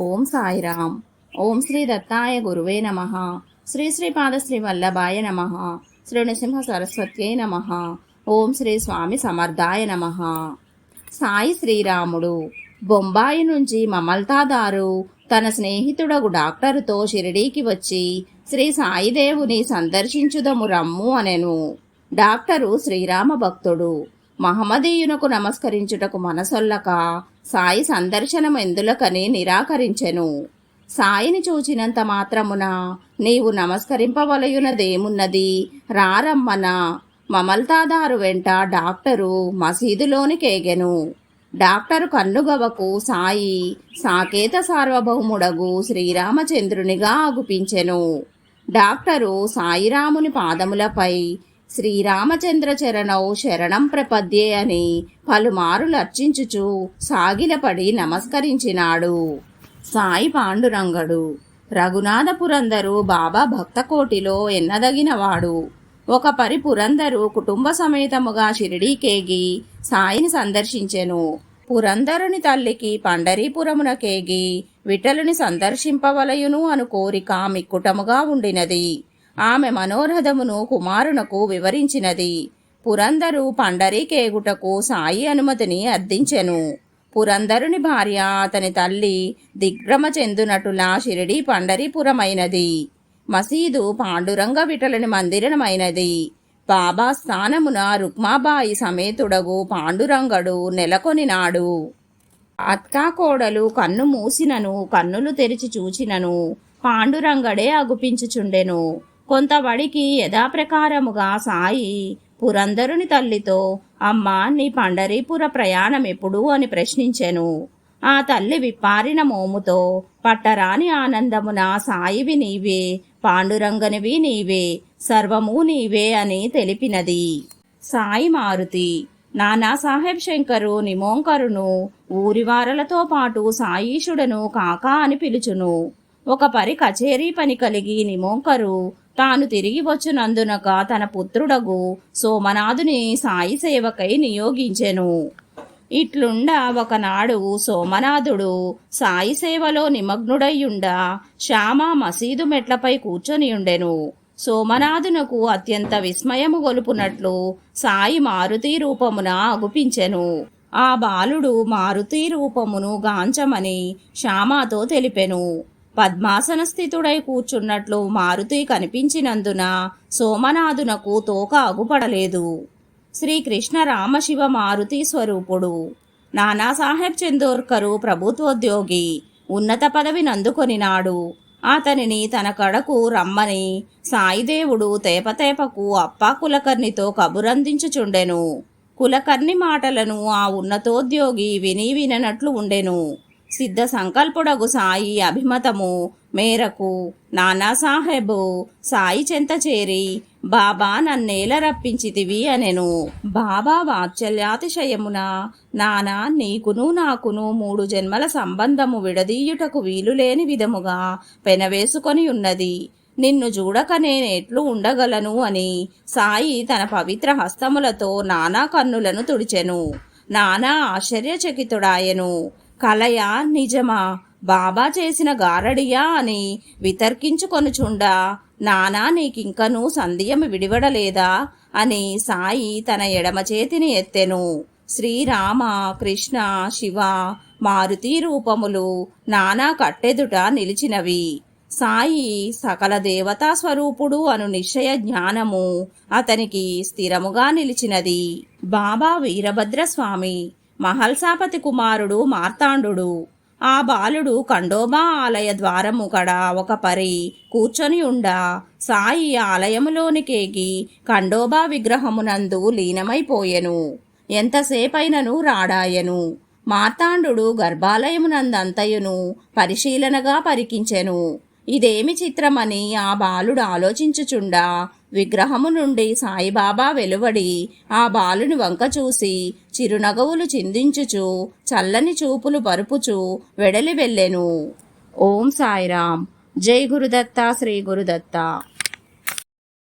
ఓం సాయిరామ్. ఓం శ్రీ దత్తాయ గురువే నమ. శ్రీ శ్రీపాద శ్రీ వల్లభాయ నమ. శ్రీ నృసింహ సరస్వత్యై నమ. ఓం శ్రీ స్వామి సమర్థాయ నమ. సాయి శ్రీరాముడు బొంబాయి నుంచి మమల్తాదారు తన స్నేహితుడగు డాక్టరుతో షిరిడీకి వచ్చి శ్రీ సాయిదేవుని సందర్శించుదము రమ్ము అనెను. డాక్టరు శ్రీరామ భక్తుడు మహమ్మదీయునకు నమస్కరించుటకు మనసొల్లక సాయి సందర్శనం ఎందులకని నిరాకరించెను. సాయిని చూచినంత మాత్రమున నీవు నమస్కరింపవలయునదేమున్నది? రారమ్మన! మమల్తాదారు వెంట డాక్టరు మసీదులోనికేగెను. డాక్టరు కన్నుగవకు సాయి సాకేత సార్వభౌముడగు శ్రీరామచంద్రునిగా ఆగుపించెను. డాక్టరు సాయిరాముని పాదములపై శ్రీరామచంద్ర చరణౌ శరణం ప్రపద్యే అని పలుమారులు అర్చించుచు సాగిలపడి నమస్కరించినాడు. సాయి పాండురంగడు రఘునాథ పురందరు బాబా భక్తకోటిలో ఎన్నదగినవాడు. ఒక పరి పురందరు కుటుంబ సమేతముగా షిరిడీకేగి సాయిని సందర్శించెను. పురందరుని తల్లికి పండరీపురమున కేగి విఠలుని సందర్శింపవలయును అను కోరిక మిక్కుటముగా ఉండినది. ఆమె మనోరథమును కుమారునకు వివరించినది. పురందరు పండరీకేగుటకు సాయి అనుమతిని అర్థించెను. పురందరుని భార్య అతని తల్లి దిగ్భ్రమ చెందునటులా షిరిడి పండరీపురమైనది. మసీదు పాండురంగ విఠలని మందిరమైనది. బాబా స్థానమున రుక్మాబాయి సమేతుడగు పాండురంగడు నెలకొనినాడు. అత్కా కోడలు కన్ను మూసినను కన్నులు తెరిచి చూచినను పాండురంగడే అగుపించుచుండెను. కొంతబడికి యథాప్రకారముగా సాయి పురందరుని తల్లితో అమ్మా నీ పండరీపుర ప్రయాణం ఎప్పుడు అని ప్రశ్నించెను. ఆ తల్లి విప్పారిన మోముతో పట్టరాని ఆనందమున సాయివి నీవే పాండురంగనివి నీవే సర్వము నీవే అని తెలిపినది. సాయి మారుతి నానా సాహెబ్ శంకరు నిమోంకరును ఊరివారలతో పాటు సాయీషుడను కాకా అని పిలుచును. ఒక పరి కచేరీ పని కలిగి నిమోంకరు తాను తిరిగి వచ్చినందునక తన పుత్రుడగు సోమనాథుని సాయి సేవకై నియోగించెను. ఇట్లుండ ఒకనాడు సోమనాథుడు సాయి సేవలో నిమగ్నుడయ్యుండా శ్యామ మసీదు మెట్లపై కూర్చొనియుండెను. సోమనాథునకు అత్యంత విస్మయము గొలుపునట్లు సాయి మారుతి రూపమున అగుపించెను. ఆ బాలుడు మారుతి రూపమును గాంచమని శ్యామాతో తెలిపెను. పద్మాసన స్థితుడై కూర్చున్నట్లు మారుతి కనిపించినందున సోమనాథునకు తోక అగుపడలేదు. శ్రీకృష్ణ రామశివ మారుతి స్వరూపుడు. నానాసాహెబ్ చందోర్కరు ప్రభుత్వోద్యోగి. ఉన్నత పదవిని అందుకొనినాడు అతనిని తన కడకు రమ్మని సాయిదేవుడు తేపతేపకు అప్పా కులకర్ణితో కబురందించుచుండెను. కులకర్ణి మాటలను ఆ ఉన్నతోద్యోగి విని విననట్లు ఉండెను. సిద్ధ సంకల్పుడగు సాయి అభిమతము మేరకు నానాసాహెబు సాయి చెంత చేరి బాబా నన్నేల రప్పించితివి అనెను. బాబా వాత్సల్యాతిశయమున నానా నీకును నాకును మూడు జన్మల సంబంధము విడదీయుటకు వీలులేని విధముగా పెనవేసుకొని ఉన్నది. నిన్ను చూడక నేనెట్లు ఉండగలను అని సాయి తన పవిత్ర హస్తములతో నానా కన్నులను తుడిచెను. నానా ఆశ్చర్యచకితుడాయను. కలయా నిజమా? బాబా చేసిన గారడియా అని వితర్కించుకొనుచుండా నానా నీకింకనూ సంధ్యము విడివడలేదా అని సాయి తన ఎడమ చేతిని ఎత్తెను. శ్రీరామ కృష్ణ శివ మారుతి రూపములు నానా కట్టెదుట నిలిచినవి. సాయి సకల దేవతా స్వరూపుడు అను నిశ్చయ జ్ఞానము అతనికి స్థిరముగా నిలిచినది. బాబా వీరభద్రస్వామి మహల్సాపతి కుమారుడు మార్తాండు ఆ బాలుడు కండోబా ఆలయ ద్వారము కడ ఒక పరి కూర్చొని ఉండా. సాయి ఆలయములోనికేగి కండోబా విగ్రహమునందు లీనమైపోయెను. ఎంతసేపైనను రాడాయను. మార్తాండు గర్భాలయమునందంతయును పరిశీలనగా పరికించెను. ఇదేమి చిత్రమని ఆ బాలుడు ఆలోచించుచుండా. విగ్రహము నుండి సాయిబాబా వెలువడి ఆ బాలుని వంక చూసి చిరునగవులు చిందించుచు చల్లని చూపులు పరుపుచు వెడలి వెళ్ళెను. ఓం సాయిరాం జై గురుదత్త శ్రీ గురుదత్త.